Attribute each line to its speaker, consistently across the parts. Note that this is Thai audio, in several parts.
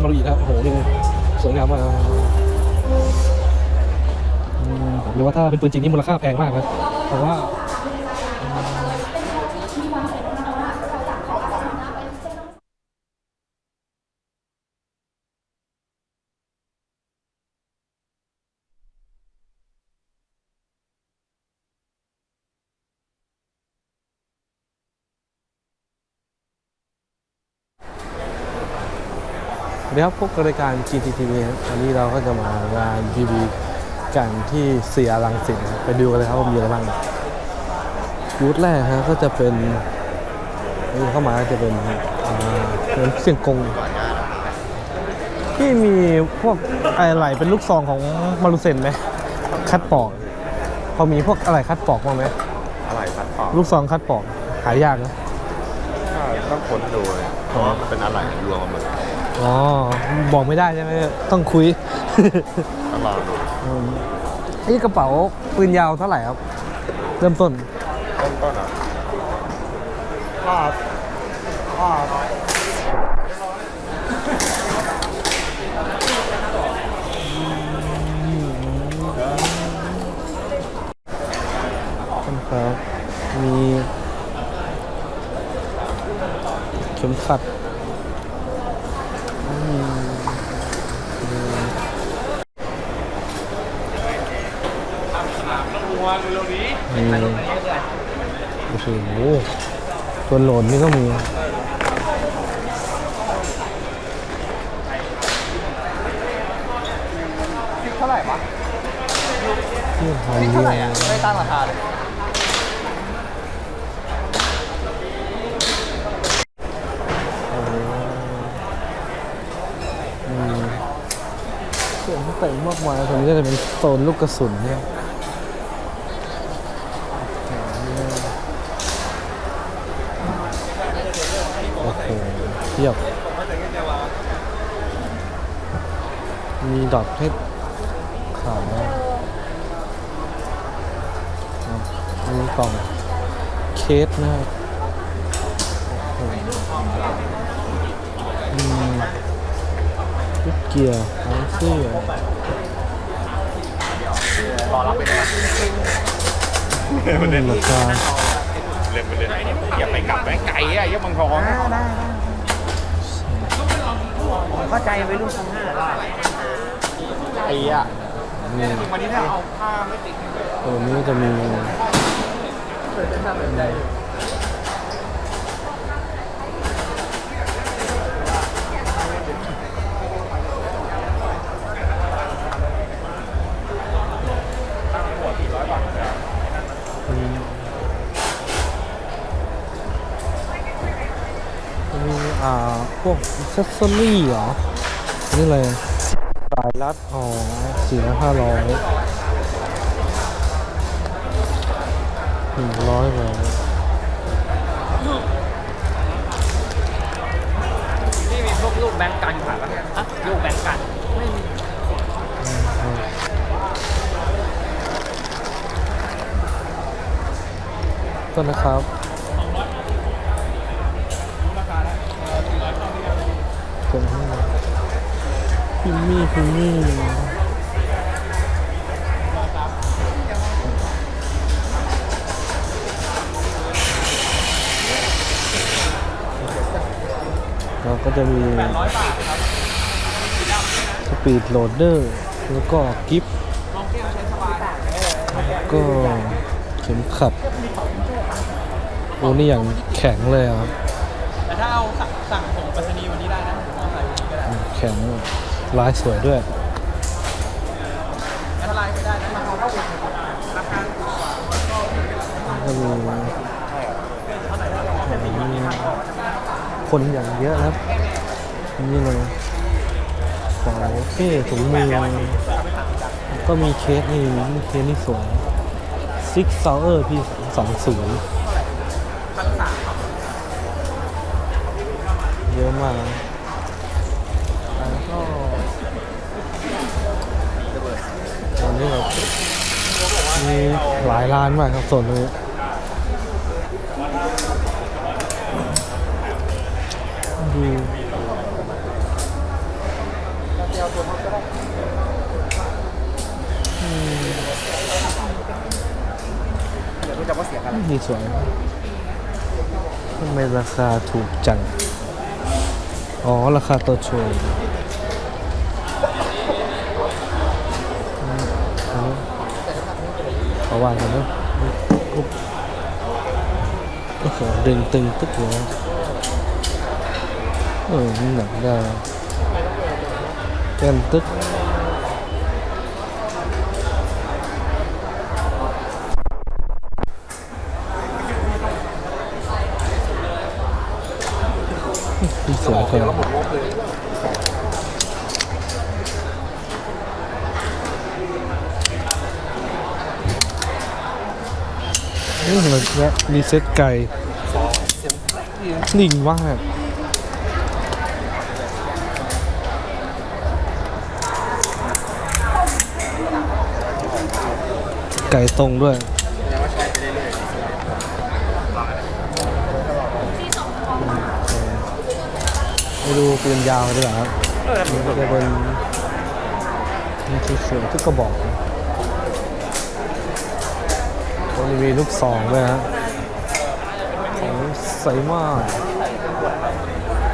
Speaker 1: านมารุอีนะครับโอ้โหนี่สวยงามมากอืมผมเรียกว่าถ้าเป็นปืนจริงนี่มูลค่าแพงมากนะเพราะว่า ดีครับพบกับรายการ GTTV ครับวันนี้เราก็จะมางาน TV กันที่เสียรังสิตนะครับไปดูกันเลยครับว่ามีอะไรบ้างบูธแรกฮะก็จะเป็นนี่เข้ามาก็จะเป็นอ่าเป็นเสียงกง ที่มีพวกอะไรเป็นลูกซองของมารุเซนไหมคัดปอกพอมีพวกอะไรคัดปอกบ้างไหม
Speaker 2: อะไรคัดปอก
Speaker 1: ลูกซองคัดปอกหายากนะ
Speaker 2: ต้องค้นดูเลยเพราะว่ามันเป็นอะไรรวมมาหมด
Speaker 1: อ๋อ บอกไม่ได้ใช่ไหมต้องคุย
Speaker 2: ต้องรอดู
Speaker 1: อืมนี่กระเป๋าปืนยาวเท่าไหร่ครับ เริ่มต้น
Speaker 2: ต้นต้นอะภาพภาพ
Speaker 1: ครับมี มีโอ้โหตัวโหลดนี่ก็มี
Speaker 3: เท่าไหร่วะ
Speaker 1: ที่
Speaker 3: เท่าไหร่อะไม่ตั้งราคาเลย
Speaker 1: ส่วนที่แต่งมากมายตรงนี้ก็จะเป็นโซนลูกกระสุนเนี่ยโอ้โหเทียบ มีดอกเพชรขาวอะมีกล่องเคสนะครับโอ้โหอืมลูกเกียร์ทั้งเสื้อ
Speaker 3: รอรับไปเลย
Speaker 1: มันราคา
Speaker 2: เล่นไปเล่นอย่าไปกลับไปไกลอะเยี่ยมังทอง
Speaker 3: ได้ได้ผม เข้าใจไปรุ่นทำห้าได้
Speaker 2: ไอ้อะ
Speaker 1: นี่
Speaker 2: วันนี้ถ้าเอาผ้าไม่ติด
Speaker 1: ตัวนี้จะมีมีอ่าพวก ซสซอรี่เหรอ นี่เลยสายรัดอ๋อสี่ร้อยห้าร้อยหนึ่งร้อยเลย
Speaker 3: นี่มีพวกลูกแบงก์กันขายป่ะอะลูกแบงก์กัน
Speaker 1: ต้นนะครับ พิมมี่พิมมี่เราก็จะมีสปีดโหลดเดอร์ แล้วก็กิฟต์แล้วก็เข็มขัดโอ้นี่อย่างแข็งเลยอะครับ
Speaker 3: แต่ถ้าเอาสั่งสั่งส่งไปรษณีย์วันนี้ได้นะเอาใส่วันนี้ก็ได้
Speaker 1: แข็งล ลายสวยด้วย
Speaker 3: ถ้าไลน์ไม่ได้นะราคาเท่ากันราคา
Speaker 1: ก็มีคนอย่างเยอะครับ นี่เลยกระเป๋าเป้ถุงมือก็มีเคสนี่เคสนี่สวย Six Sour พี่สองศูนย์เยอะมาก หลายร้านมากครับส่วนนี้ดู
Speaker 2: ดีส
Speaker 1: วยทำไมราคาถูกจัง อ๋อ ราคาตัวช่วย ขอวางกันนะปุ๊บโอ้โหดึงตึงตึ๊ก เลยนะเออนี่หนักได้แวยแวะรีเซ็ตไก่นิ่งมากไก่ตรงด้วยไปดูปืนยาวดีกว่าครับมันก็จะเป็นมีที่สวยทุกกระบอก นะตัวนี้มีลูกซองด้วยนะของใสมาก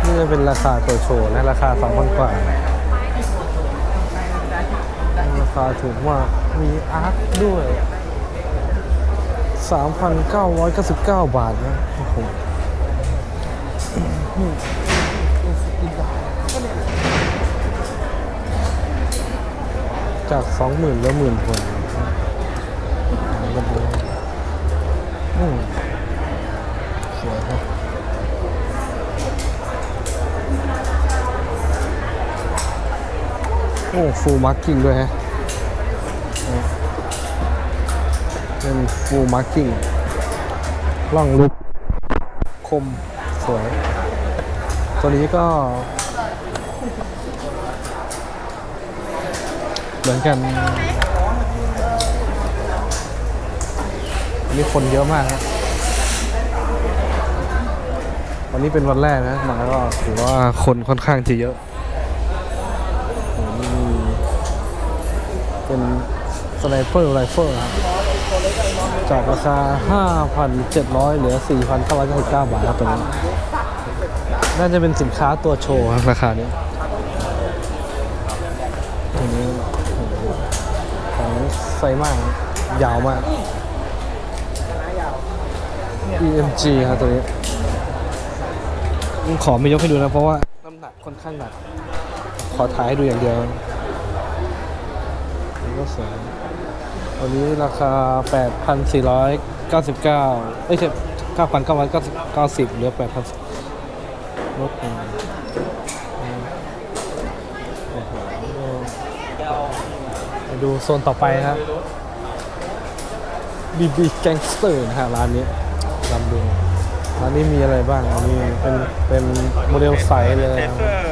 Speaker 1: นี่จะเป็นราคาตัวโชว์นะราคา2,000กว่า ราคาถูกมาก มีอาร์คด้วย 3,999 บาทนะโอ้โหจากสองหมื่นเหลือหมื่นคนอืมสวยครับ โอ้ฟูลมาร์กิ้งด้วยฮะเป็นฟูลมาร์กิ้งล่องลุกคมสวย ตัวนี้ก็ เหมือนกันนนี้คนเยอะมากครับวันนี้เป็นวันแรกนะมาก็ถือว่าคนค่อนข้างจะเยอะ เป็นสไนเปอร์ไรเฟิลครับ จากราคา 5,700 เหลือ 4,999 บาทครับตัวนี้ น่าจะเป็นสินค้าตัวโชว์ครับราคานี้ตัวนี้ของไซมาก ยาวมาก EMG ครับตัวนี้ ขอไม่ยกให้ดูนะเพราะว่าน้ำหนักค่อนข้างหนัก ขอถ่ายให้ดูอย่างเดียว ก็สวยตัวนี้ราคา 8,499 เอ้ยใช่9,990เหลือ 8,000ลดลงโอ้โหไปดูโซนต่อไปครับบีบีแกงสเตอร์นะฮะร้านนี้ลำดูร้านนี้มีอะไรบ้างอันนี้เป็นเป็นโมเดลใสเลย
Speaker 2: เซ
Speaker 1: นะ
Speaker 2: เฟอร์ไ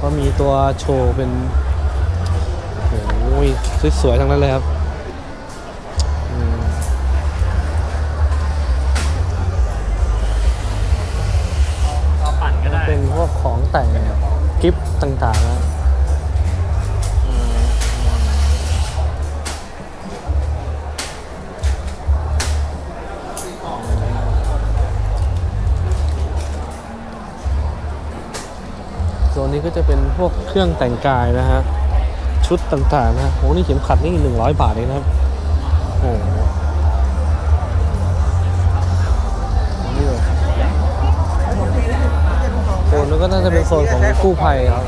Speaker 2: ก็มี
Speaker 1: ตัวโชว์เป็นโอ้ยสวยๆทั้งนั้นเลยครับอืม
Speaker 2: เราปั่นก็ได้
Speaker 1: เป็นพวกของแต่งกิฟต์ต่างๆนะ นี้ก็จะเป็นพวกเครื่องแต่งกายนะฮะ ชุดต่างๆนะฮะโอ้นี่เข็มขัดนี่หนึ่งร้อยบาทเองนะครับโอ้โหนี่เลยโซนนั้นก็น่าจะเป็นโซนของกู้ภัยครับ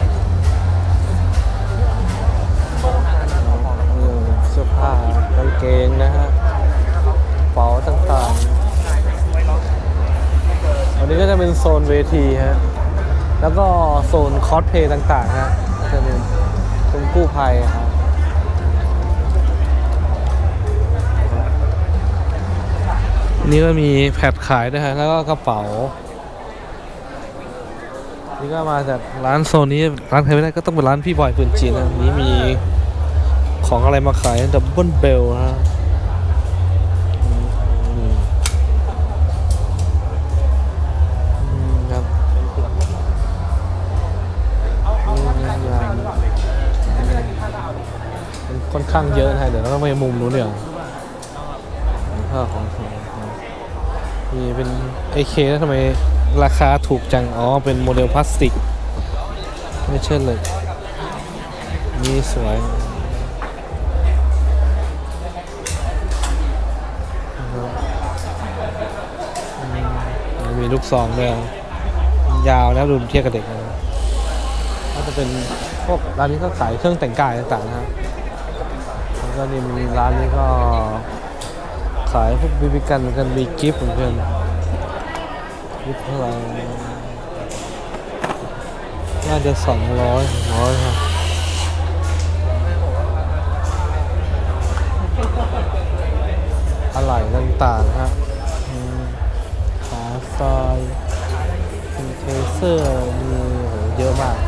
Speaker 1: นี่เสื้อผ้ากางเกงนะฮะกระเป๋าต่างๆวันนี้ก็จะเป็นโซนเวทีฮะ แล้วก็โซนคอสเพลย์ต่างๆฮะจะเป็นเป็นกู้ภัยครับนี่ก็มีแพดขายด้วยฮะแล้วก็กระเป๋า นี่ก็มาจากร้านโซนนี้ร้านใครไม่ได้ก็ต้องเป็นร้านพี่บอยปืนจีนนะนี้มีของอะไรมาขายดับเบิลเบลฮะ ช่างเยอะนะฮะเดี๋ยวเราต้องไปมุมนู้นเดี๋ยวผ้าของมีเป็น AK แล้วทำไมราคาถูกจัง อ๋อ เป็นโมเดลพลาสติก ไม่เช่นเลย นี่สวยมีลูกซองด้วยยาวนะดูเทียบกับเด็กนะก็จะเป็นพวกร้านนี้ก็ขายเครื่องแต่งกายต่างๆนะครับ ก็นี่มีร้านนี้ก็ขายพวกบีบีกันกันมีกิฟต์เหมือนกันกิฟต์เท่าไหร่น่าจะสองร้อยร้อยครับอะไรต่างๆฮะอืมขาซอยมีเทเซอร์มีโหเยอะมาก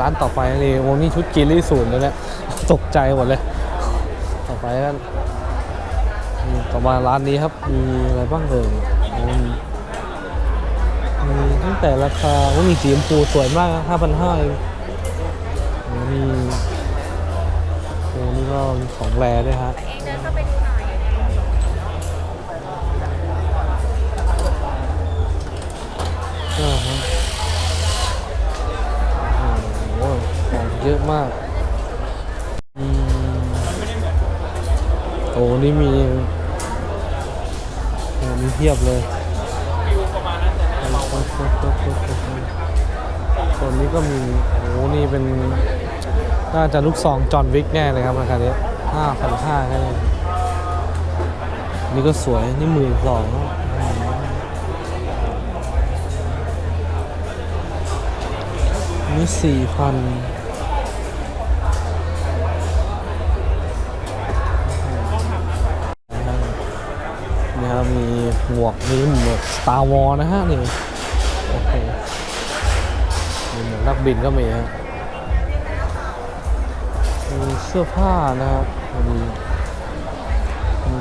Speaker 1: ร้านต่อไปนี่โอ้นี่ชุดกินลี่ศูนย์เลยแหละตกใจหมดเลย ต่อไปกันต่อมาร้านนี้ครับ มีอะไรบ้างเอ่ยมีตั้งแต่ราคาว่ามีสีชมพูสวยมากห้าพันห้าเองมีโอ้นี่ก็มีของแรด้วยฮะ
Speaker 4: เย
Speaker 1: อะมากโอ้นี่มีมีเพียบเลยส่วนนี้ก็มี โอ้นี่เป็น น่าจะลูกซองจอห์นวิกแน่เลยครับราคานี้ห้าพันห้าแค่นี้นี่ก็สวย นี่หมื่นสองนี่สี่พัน หมวกนี่หมวก Star Wars นะฮะนี่โอ้โหมีหมวกนักบินก็มีฮะมีเสื้อผ้านะครับมีมี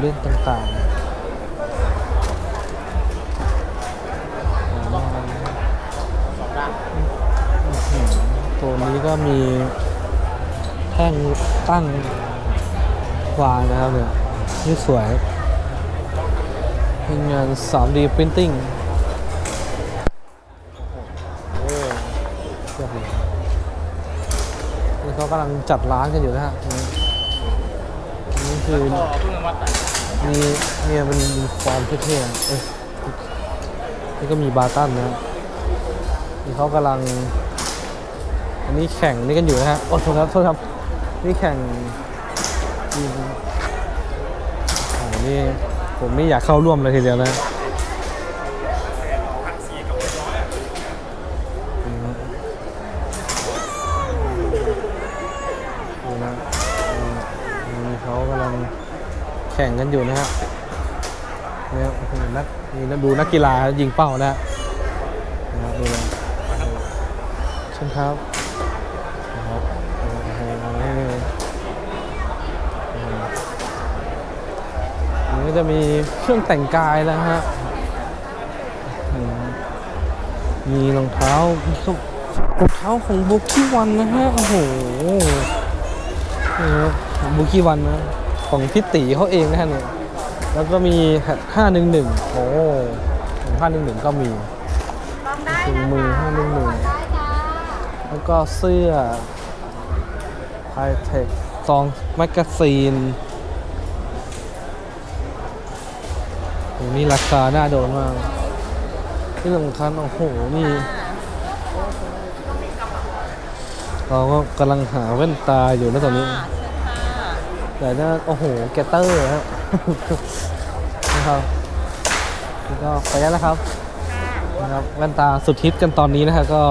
Speaker 1: เล่นต่างๆอ่าอื้อหือตัวนี้ก็มีแท่งตั้งวางนะครับเนี่ยนี่สวย เป็นงาน 3D Printing โอ้โหเทียบเลยนี่เขากำลังจัดร้านกันอยู่นะฮะนี่คือ
Speaker 3: ก็เพิ่งวัด
Speaker 1: มีเนี่ยเป็นฟอร์มเท่ๆเอ้ยนี่ก็มีบาร์ตันนะนี่เขากำลัง อันนี้แข่งนี่กันอยู่นะฮะ โอ้โทษครับ โทษครับ นี่แข่งทีมโอ้โหนี่ ผมไม่อยากเข้าร่วมเลยทีเดียวนะดูนะเขากำลังแข่งกันอยู่นะฮะเนี่ยนักนี่นะดูนักกีฬายิงเป้านะฮะนะครับดูนะเชิญครับนครับ จะมีเครื่องแต่งกายแล้วฮะ มีรองเท้ารองเท้าของบุกี้วันนะฮะ โอ้โหนี่ครับบุกี้วันนะ ของพี่ตีเขาเองนะฮะเนี่ย แล้วก็มี511โอ้511ก็มี
Speaker 4: ลองได้
Speaker 1: ถุงมือ
Speaker 4: คะ
Speaker 1: 511
Speaker 4: ได้จ้า
Speaker 1: แล้วก็เสื้อไฮเทคซองแมกกาซีนโอ้ นี่ราคาน่าโดนมาก ที่สำคัญโอ้โห นี่เราก็กำลังหาแว่นตาอยู่นะตอนนี้ แต่น่าโอ้โห แกตเตอร์ครับนะครับก็ขออนุญาตนะครับนะครับแว่นตาสุดฮิตกันตอนนี้นะฮะก็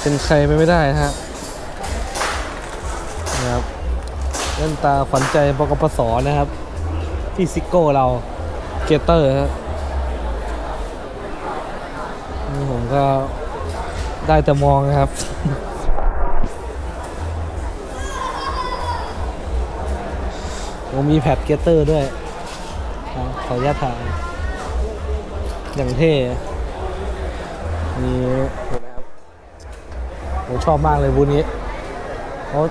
Speaker 1: เป็นใครไปไม่ได้นะฮะนะครับแว่นตาขวัญใจบกปสนะครับ ที่ซิโก้เรา เกเตอร์ฮะนี่ผมก็ได้แต่มองนะครับโอ้มีแพดเกเตอร์ด้วย ขออนุญาตถ่ายอย่างเท่มีเห็นไหมครับผมชอบมากเลยบูนี้เพราะ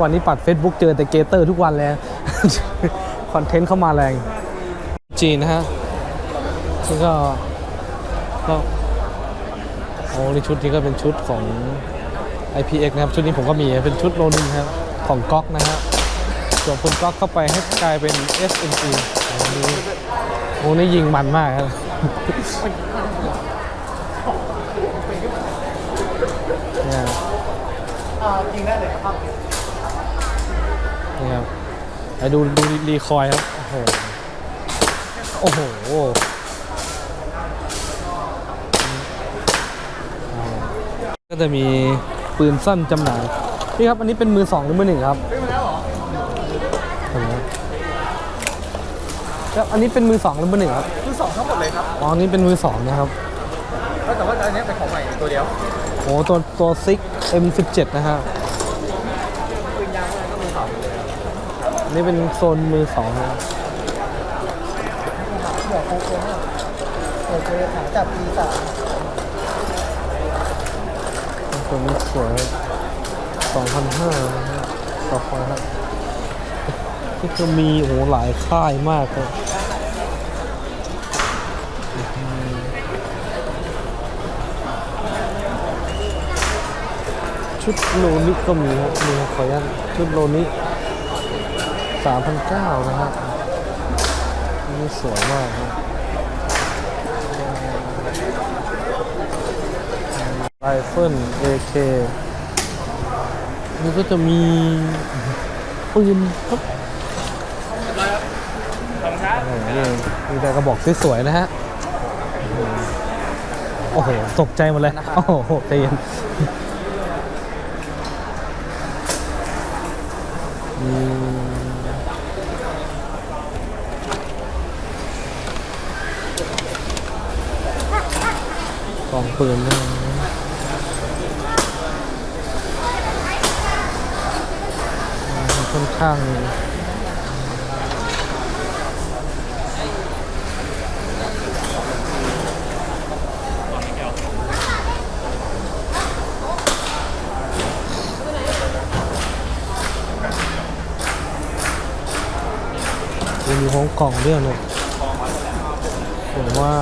Speaker 1: วันนี้ปัด Facebook เจอแต่เกเตอร์ทุกวันเลยคอนเทนต์เข้ามาแรง จีนนะฮะนี่ก็ก็โอ้ในชุดนี้ก็เป็นชุดของ IPX นะครับ ชุดนี้ผมก็มีเป็นชุดโลนึงครับ ของก๊อกนะฮะส่วนคุณก๊อกเข้าไปให้กลายเป็น SMG โอ้นี่โอ้นี่ยิงมันมากครับเนี่ย
Speaker 2: จริงได้เลยครับ
Speaker 1: นี่ครับไปดูดูรีคอยครับ โอ้โห โอ้โหอ่าก็จะมีปืนสั้นจำหน่ายพี่ครับอันนี้เป็นมือสองหรือมือหนึ่งครับ
Speaker 2: ซื้อมาแล้วเหรอ
Speaker 1: เห็นไหมครับอันนี้เป็นมือสองหรือมือหนึ่งครับ
Speaker 2: ซื้อสองทั้งหมดเลยครับ
Speaker 1: อ๋ออันนี้เป็นมือสองนะครับ
Speaker 2: แต่ว่าอันนี้เป็นของใหม่ตัวเดียว
Speaker 1: โอ้ตัวตัวซิก M17 นะฮะ
Speaker 2: ปืนยางอะไรก็มีสอง
Speaker 1: อันนี่เป็นโซนมือสองนะ
Speaker 2: เดี๋ยวโคโค่โอเคขาจับปีสาม
Speaker 1: ตัวนี้สวยสองพันห้าต่อคอยครับที่คือมีโอ้หลายค่ายมากเลยชุดโลนิก็มีครับมีขออนุญาตชุดโลนิสามพันเก้านะฮะอั นนี่สวยมากครับไรเฟิล AK นี่ก็จะมีปืนครับ
Speaker 3: ขอบคุณครับ
Speaker 1: โอ้โหนี่มีแต่กระบอกสวยๆนะฮะ โอ้โห ตกใจหมดเลย โอ้โหใจเย็นมี องปืนนะค่อนข้างมีห้องกล่องด้วยเนี่ยผมว่า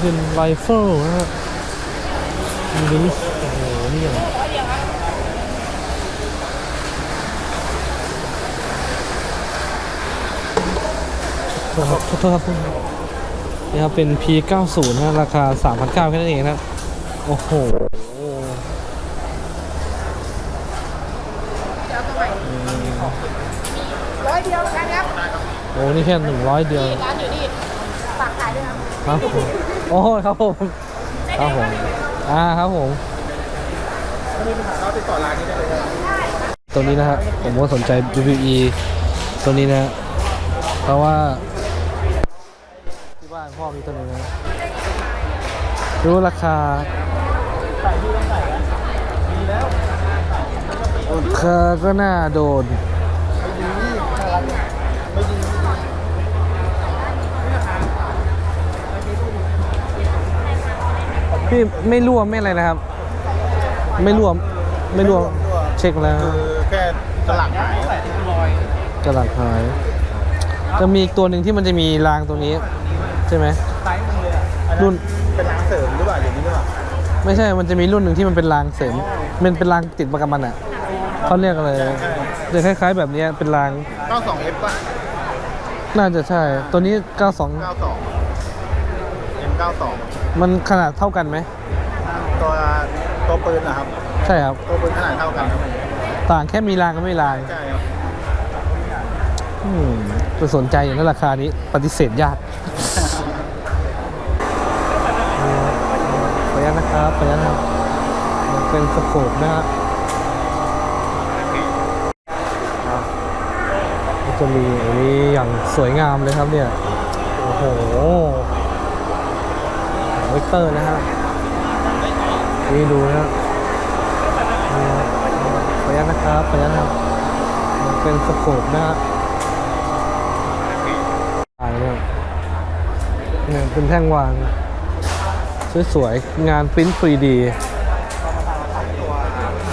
Speaker 1: เป็นไรเฟิลนะฮะมีลิสโอ้โหนี่อย่างโทษครับโทษครับนี่ครับเป็น P90 นะราคา 3,900แค่นั้นเองนะครับโอ้โห
Speaker 4: ร้อยเดียวกันครับ
Speaker 1: โอ้ นี่แค่หนึ่งร้อยเดียว
Speaker 4: ร้านอยู่นี่ฝากขายด้วยครับ
Speaker 1: ครับผม โอ้ครับผมครับผมอ่าครับผม
Speaker 2: ถ้ามีปัญหาเราติดต่อร้านนี้ได้เลยครับ
Speaker 1: ตัวนี้นะฮะผมก็สนใจ WWE ตัวนี้นะฮะเพราะว่าที่บ้านพ่อมีตัวนี้นะรู้ราคาราคาก็น่าโดน พี่ไม่รั่วไม่อะไรนะครับ ไม่รั่วไม่รั่วเช็คแล้ว
Speaker 2: คือแค่สลักหาย
Speaker 1: กระดาษหายจะมีอีกตัวหนึ่งที่มันจะมีรางตัวนี้ ใช่ไหม
Speaker 2: ซ้ายมือเลยอะอัน
Speaker 1: รุ่
Speaker 2: นั้นนเป็นร้านเสริมหรือเปล่าอย่างนี้หรือเปล่า
Speaker 1: ไม่ใช่มันจะมีรุ่นหนึ่งที่มันเป็นรางเสริม มันเป็นรางติดมากับมันอะเขาเรียกอะไรจะคล้าย ๆ แบบเนี้ยเป็นราง
Speaker 2: 92 F ป่ะ
Speaker 1: น่าจะใช่ ตัวนี้92
Speaker 2: 92 M 92
Speaker 1: มันขนาดเท่ากันไหม
Speaker 2: ตัวตัวปืนนะครับ
Speaker 1: ใช่ครับ
Speaker 2: ตัวปืนขนาดเท่ากันครับ
Speaker 1: ต่างแค่มีรางกับไม่มีราง
Speaker 2: ใช่ครับ
Speaker 1: อืมจะสนใจอย่างนั้นราคานี้ปฏิเสธยากขออนุญาตนะครับขออนุญาตนะครับมันเป็นสโคปนะฮะครับก็จะมีอันนี้อย่างสวยงามเลยครับเนี่ย โอ้โหเวกเตอร์นะฮะนี่ดูนะฮะนี่นะขออนุญาตนะครับขออนุญาตนะครับเป็นสโคปนะฮะวางเนี่ยเนี่ยเป็นแท่งวาง สวยๆ งานปริ้น 3D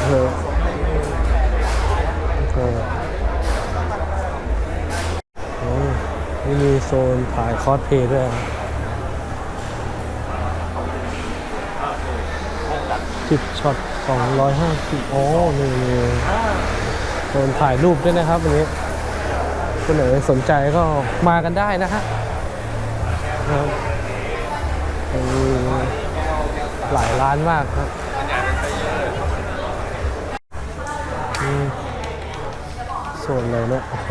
Speaker 1: เออเออโอ้นี่มีโซนถ่ายคอสเพย์ด้วยนะ สิบช็อตสองร้อยห้าสิบโอ้นี่นี่โซนถ่ายรูปด้วยนะครับวันนี้คนไหนสนใจก็มากันได้นะฮะครับหลายร้านมากครับส่วนอะไรเนี่ยโอ้โห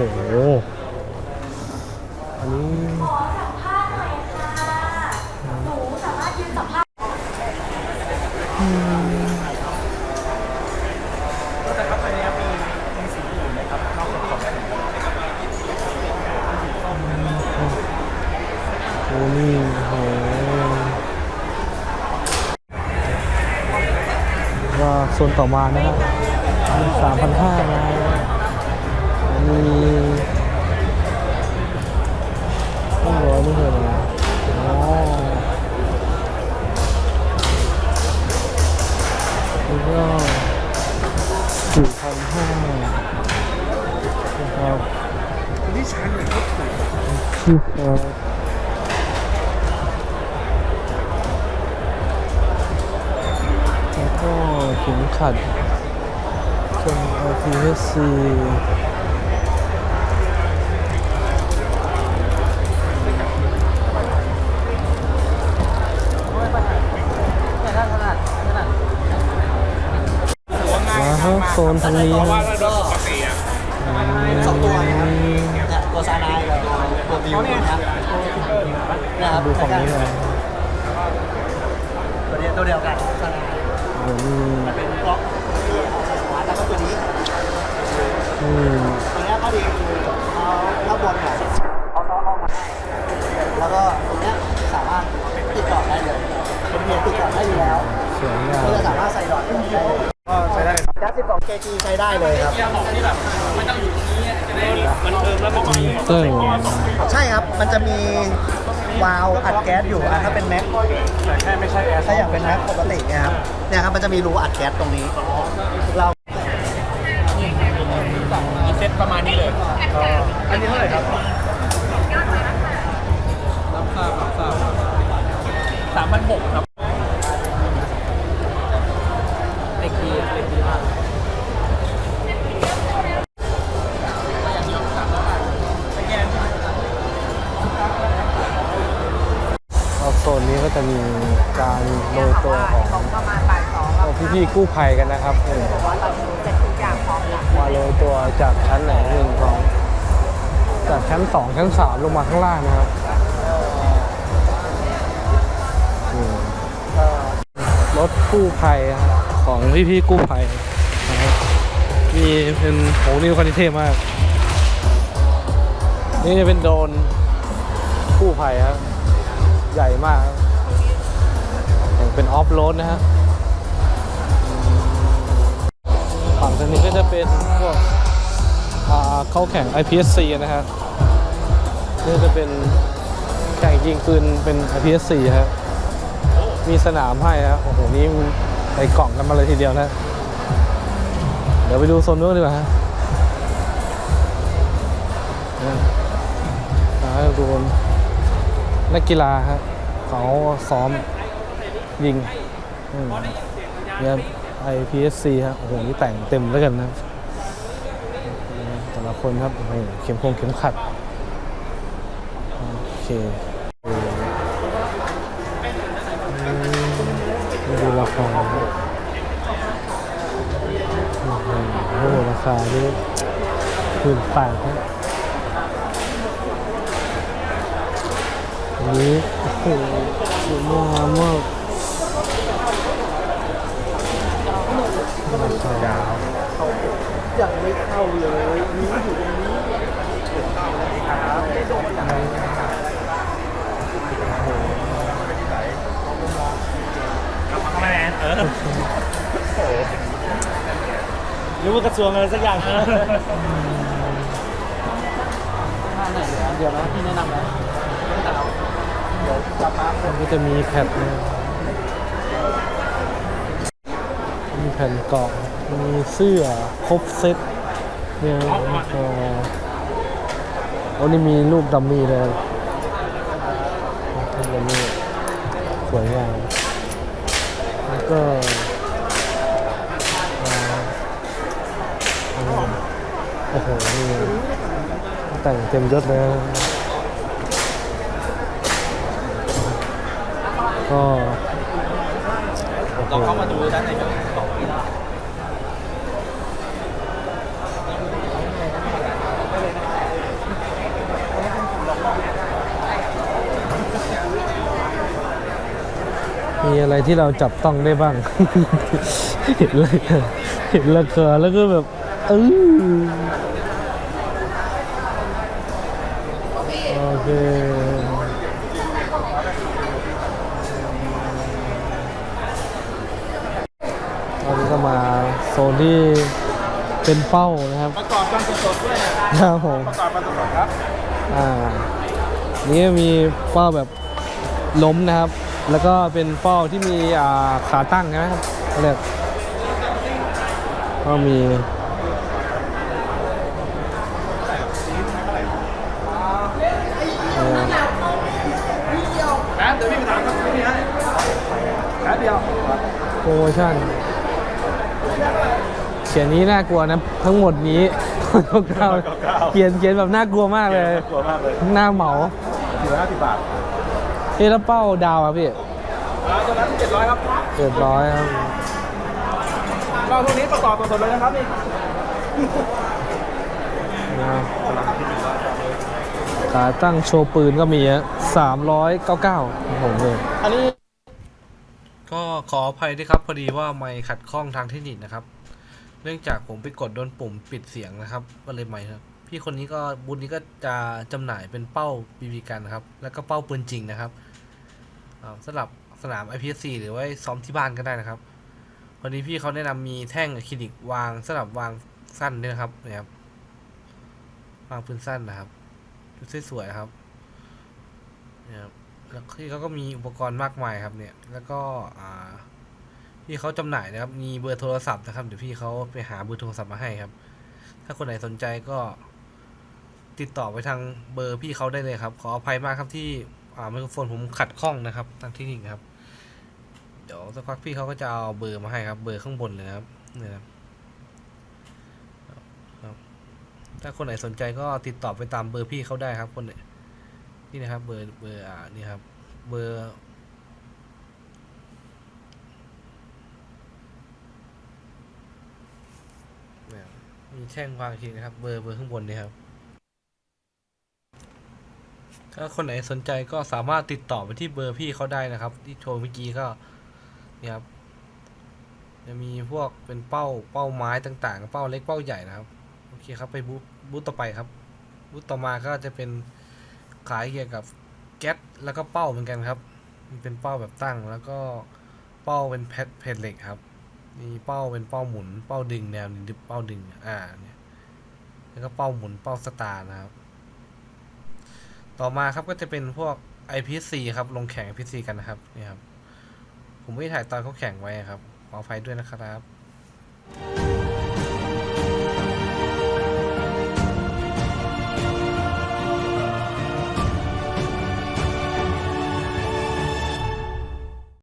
Speaker 1: อันนี้โต่อมานะฮะสามพันห้านะมีไม่ร้อยไม่เคยนะอ๋อแล้วก็สี่พันห้านะครับ
Speaker 2: นี่ชั้นเหรอครับ
Speaker 1: LPSC มาฮะโซนทางนี้
Speaker 3: เพราะว่าโดยปกติอะ
Speaker 2: สองตัวนะครับเนี่ยตัวซานายกับตัวบิวนะครับนะครับ
Speaker 1: ดูฝั่งนี้เลย
Speaker 2: ตัวเดียวตัวเดียวกันซานาย
Speaker 1: เหมือนมี
Speaker 2: มันเป็นบล็อกของ
Speaker 1: อืม
Speaker 2: ตัวเนี้ยข้อดีคือเขาข้างบนเนี่ยเขาซ้อนออกมาให้แล้วก็ตรงเนี้ยสามารถติดต่อได้เลยเป็นเมียติดต่อได้อยู่แล้ว
Speaker 1: สวยงาม
Speaker 2: ก็จะสามารถใส่ดอทได้เลยก็ใช้ได้ครับยัด12 kg ใช้ได้เลยครับ
Speaker 1: เตอร์
Speaker 2: ใช่ครับ มันจะมีวาล์วอัดแก๊สอยู่อะถ้าเป็นแม็กแต่แค่ไม่ใช่แอร์ถ้าอย่างเป็นแม็กปกติเนี่ยครับเนี่ยครับ มันจะมีรูอัดแก๊สตรงนี้ เรา
Speaker 3: อีเซ็ตประมาณนี้เลย
Speaker 2: อันนี้เท่าไหร่ครับ
Speaker 3: รับทราบรับทราบสามพันหกครับเด็กดีเด็กดีมาก
Speaker 1: เอาโซนนี้ก็จะมีการโรยตัวของ
Speaker 4: ประมาณบ่ายสอง
Speaker 1: ของพี่ๆกู้ภัยกันนะครับ ตัวจากชั้นไหนหนึ่งของจากชั้นสองชั้นสามลงมาข้างล่างนะครับรถกู้ภัยครับของพี่ๆกู้ภัยนะครับมีเป็นโหนี่คันนี้เท่มาก นี่จะเป็นโดรนกู้ภัยครับ ใหญ่มาก เป็นออฟโรดนะฮะ ฝั่งทางนี้ก็จะเป็นพวกอาเข้าแข่ง IPSC นะฮะนี่จะเป็นแข่งยิงปืนเป็น IPSC ครับมีสนามให้ครับโอ้โหนี่ใส่กล่องกันมาเลยทีเดียวนะเดี๋ยวไปดูโซนนู้นดีกว่าฮะนะอ่าดูนักกีฬาฮะเขาซ้อมยิงเนี่ย IPSC ฮะโอ้โหนี่แต่งเต็มแล้วกันนะแต่ละคนครับโอ้โหเข็มคงเข็มขัด โอเคอืมดูราคาโอ้โหราคาที่หมื่นแปดครับอันนี้โอ้โหสวยงามมาก ราคา
Speaker 2: ยังไม่เข้าเลยนี่อยู่ตรงนี้
Speaker 5: หรือว่ากระทรวงอะไรสักอย่าง
Speaker 2: เดี๋ยวนะที่แนะนำนะเดี๋ยวกลับมา
Speaker 1: มันก็จะมีแผ่นนะมี แผ่นเกาะมีเสื้อครบเซ็ตเนี่ยเออโอ้นี่มีรูปดัมมี่เลยดัมมี่สวยงามแล้วก็อ่าอ่าโอ้โหนี่แต่งเต็มยศเลยก็ โอ้โห
Speaker 3: เข้ามาดูด้านในกันต่อ
Speaker 1: มีอะไรที่เราจับต้องได้บ้าง เห็นเลยเห็นราคาแล้วก็แบบเออโอเคตอนนี้ก็มาโซน ที่เป็นเป้านะครับ
Speaker 3: ประกอบกันสดๆด้วยนะครับ
Speaker 1: ผม
Speaker 3: ประกอบกันสดๆครับ
Speaker 1: อ่านี่มีเป้าแบบล้มนะครับ แล้วก็เป็นเป้าที่มีอ่าขาตั้งใช่ไหมครับเขาเรียกก็มีเอ่อ
Speaker 3: แป๊บเดี๋ยวพี่ไปถามครับพี่ให้แป๊บเดียว
Speaker 1: โปรโมชั่นเขียนนี้น่ากลัวนะ ทั้งหมดนี้เก้าเขียนเขียนแบบน่ากลัวมากเลย
Speaker 3: กลัวมากเลย
Speaker 1: หน้าเหมา
Speaker 3: สี่ร้อยห้าสิบบาท
Speaker 1: เฮ้ยแล้วเป้าดาวอะพี่
Speaker 3: อ่าตัวนั้นเจ็ดร้อยครับ
Speaker 1: เจ็ดร้อยครับ
Speaker 3: ก็พวกนี้ประกอบสดๆเลยนะครับนี่
Speaker 1: นะขาตั้งโชว์ปืนก็มีอะสามร้อยเก้าเก้าผมเลย
Speaker 3: อันนี้
Speaker 1: ก็ขออภัยด้วยครับ พอดีว่าไม่ขัดข้องทางเทคนิคนะครับ เนื่องจากผมไปกดโดนปุ่มปิดเสียงนะครับ ก็เลยไม่ครับ พี่คนนี้ก็บุญนี้ก็จะจำหน่ายเป็นเป้าบีบีกันครับ แล้วก็เป้าปืนจริงนะครับอ่าสำหรับสนาม IPSC หรือว่าซ้อมที่บ้านก็ได้นะครับพอดีพี่เขาแนะนำมีแท่งอะคริลิกวางสำหรับวางสั้นด้วยนะครับเนี่ยครับวางปืนสั้นนะครับดูสวยๆครับเนี่ยครับแล้วพี่เขาก็มีอุปกรณ์มากมายครับเนี่ย แล้วก็อ่า พี่เขาจำหน่ายนะครับ มีเบอร์โทรศัพท์นะครับเดี๋ยวพี่เขาไปหาเบอร์โทรศัพท์มาให้ครับ ถ้าคนไหนสนใจก็ติดต่อไปทางเบอร์พี่เขาได้เลยครับ ขออภัยมากครับที่อ่าไมโครโฟนผมขัดข้องนะครับทางเทคนิคนะครับ เดี๋ยวสักพักพี่เขาก็จะเอาเบอร์มาให้ครับ เบอร์ข้างบนเลยครับเนี่ยครับถ้าคนไหนสนใจก็ติดต่อไปตามเบอร์พี่เขาได้ครับ คนไหนนี่นะครับ เบอร์เบอร์อ่านี่ครับ เบอร์เนี่ย มีแท่งวางทีนะครับ เบอร์เบอร์ข้างบนนี่ครับ ถ้าคนไหนสนใจก็สามารถติดต่อไปที่เบอร์พี่เขาได้นะครับ ที่โชว์เมื่อกี้ก็นี่ครับ จะมีพวกเป็นเป้าเป้าไม้ต่างๆ เป้าเล็กเป้าใหญ่นะครับ โอเคครับไปบูธบูธต่อไปครับ บูธต่อมาก็จะเป็นขายเกี่ยวกับแก๊สแล้วก็เป้าเหมือนกันครับ มันเป็นเป้าแบบตั้งแล้วก็เป้าเป็นแพทเพจเหล็กครับ มีเป้าเป็นเป้าหมุน เป้าดึงแนวดึงเป้าดึงอ่าเนี่ยแล้วก็เป้าหมุนเป้าสตาร์นะครับ ต่อมาครับก็จะเป็นพวก IPC ครับลงแข่ง IPC กันนะครับนี่ครับผมไม่ได้ถ่ายตอนเขาแข่งไว้ครับขออภัยด้วยนะครับ